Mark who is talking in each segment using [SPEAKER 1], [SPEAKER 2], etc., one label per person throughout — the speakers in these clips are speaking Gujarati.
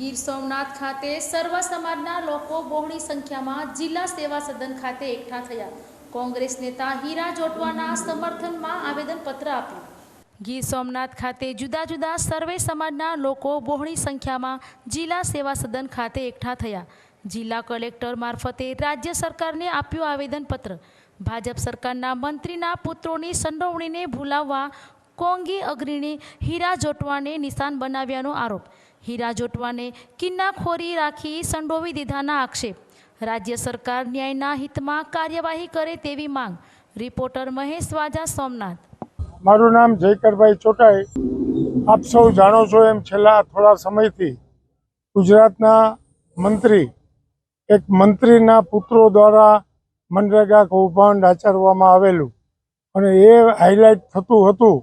[SPEAKER 1] ગીર સોમનાથ ખાતે સર્વ સમાજના લોકો બહોળી સંખ્યામાં જિલ્લા સેવા સદન ખાતે એકઠા થયા. કોંગ્રેસ નેતા હીરા જોટવાના સમર્થનમાં આવેદનપત્ર આપ્યું. ગીર સોમનાથ ખાતે જુદા જુદા સર્વે સમાજના લોકો બહોળી સંખ્યામાં જિલ્લા સેવા સદન ખાતે એકઠા થયા. જિલ્લા કલેક્ટર મારફતે રાજ્ય સરકારને આપ્યું આવેદનપત્ર. ભાજપ સરકારના મંત્રીના પુત્રોની સંડોવણીને ભૂલાવવા કોંગી અગ્રણી હીરા જોટવાને નિશાન બનાવ્યાનો આરોપ. હીરા જોટવાને કિન્નાખોરી રાખી સંડોવી દીધાના આક્ષેપ. રાજ્ય સરકાર ન્યાયના હિતમાં કાર્યવાહી કરે તેવી માંગ. રિપોર્ટર મહેશ વાજા, સોમનાથ.
[SPEAKER 2] મારું નામ જયકરભાઈ ચોટાઈ. આપ સૌ જાણો છો એમ છેલ્લા થોડા સમયથી ગુજરાતના મંત્રી, એક મંત્રીના પુત્રો દ્વારા મનરેગા કૌભાંડ આચરવામાં આવેલું. અને એ હાઇલાઇટ થતું હતું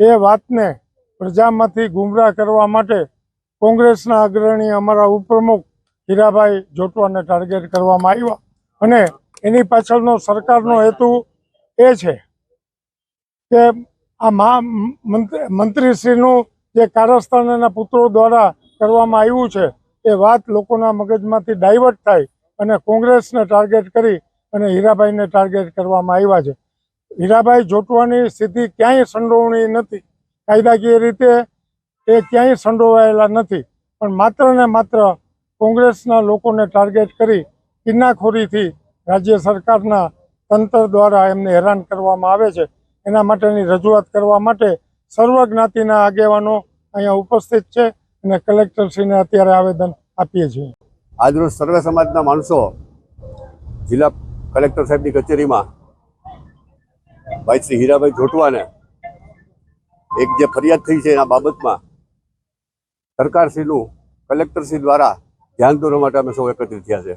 [SPEAKER 2] એ વાતને પ્રજામાંથી ગુમરાહ કરવા માટે કોંગ્રેસના અગ્રણી અમારા ઉપપ્રમુખ હીરાભાઈ જોટવાને ટાર્ગેટ કરવામાં આવ્યા. અને એની પાછળનો સરકારનો હેતુ એ છે કે આ મહા મંત્રી- મંત્રીશ્રીનું જે કારસ્થાન એના પુત્રો દ્વારા કરવામાં આવ્યું છે, એ વાત લોકોના મગજમાંથી ડાયવર્ટ થાય અને કોંગ્રેસને ટાર્ગેટ કરી અને હીરાભાઈને ટાર્ગેટ કરવામાં આવ્યા છે. હીરાભાઈ જોટવાની સ્થિતિ ક્યાંય સંડોવણી નથી. કાયદાકીય રીતે એ ક્યાંય સંડોવાયેલા નથી. પણ માત્ર ને માત્ર કોંગ્રેસના લોકોને ટાર્ગેટ કરી કિન્નાખોરીથી રાજ્ય સરકારના તંત્ર દ્વારા એમને હેરાન કરવામાં આવે છે. એના માટેની રજૂઆત કરવા માટે સર્વ જ્ઞાતિના આગેવાનો અહીંયા ઉપસ્થિત છે અને કલેક્ટરશ્રીને અત્યારે આવેદન આપીએ છીએ.
[SPEAKER 3] આજરોજ સર્વે સમાજના માણસો જિલ્લા કલેક્ટર સાહેબની કચેરીમાં ભાઈ શ્રી હીરાભાઈ જોટવાને એક જે ફરિયાદ થઈ છે એના બાબતમાં સરકારશ્રીનું, કલેક્ટરશ્રી દ્વારા ધ્યાન દોરવા માટે અમે સૌ એકત્રિત થયા છે.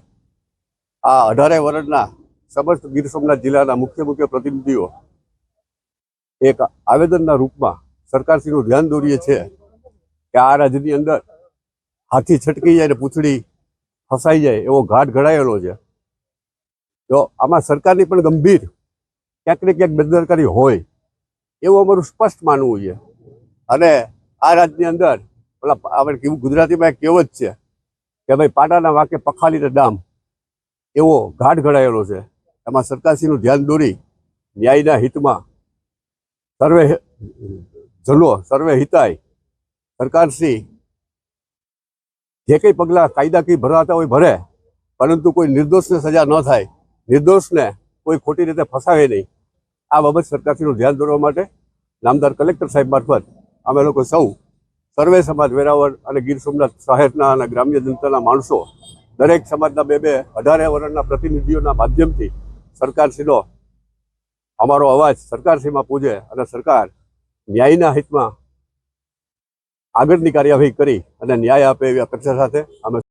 [SPEAKER 3] આ અઢારે વર્ષના સમસ્ત ગીર સોમનાથ જિલ્લાના મુખ્ય મુખ્ય પ્રતિનિધિઓ એક આવેદનના રૂપમાં સરકારશ્રીનું ધ્યાન દોરીએ છીએ કે આ રાજ્યની અંદર હાથી છટકી જાય ને પૂંછડી ફસાઈ જાય એવો ઘાટ ઘડાયેલો છે. તો આમાં સરકારની પણ ગંભીર ક્યાંક ને ક્યાંક બેદરકારી હોય એવું અમારું સ્પષ્ટ માનવું છે અને આ રાજ્યની અંદર ઓલા આપણે કેવું ગુજરાતીમાં એક કહેવત છે કે ભાઈ પાટાના વાંકે પખાલીને ડામ એવો ઘાટ ઘડાયેલો છે. એમાં સરકારશ્રીનું ધ્યાન દોરી ન્યાયના હિતમાં સર્વે જનો, સર્વે હિતાય. સરકારશ્રી જે કંઈ પગલાં કાયદાકીય ભરાતા હોય ભરે, પરંતુ કોઈ નિર્દોષને સજા ન થાય. નિર્દોષને કોઈ ખોટી રીતે ફસાવે નહીં. આ બાબત સરકારશ્રીનું ધ્યાન દોરવા માટે નામદાર કલેક્ટર સાહેબ મારફત અમે લોકો સૌ સર્વે સમાજ વેરાવળ અને ગીર સોમનાથ શહેરના અને ગ્રામ્ય જનતાના માણસો દરેક સમાજના બે બે અઢારે વર્ષના પ્રતિનિધિઓના માધ્યમથી સરકારશ્રીનો અમારો અવાજ સરકારશ્રીમાં પૂજે અને સરકાર ન્યાયના હિતમાં આગળની કાર્યવાહી કરી અને ન્યાય આપે એવી અપેક્ષા સાથે અમે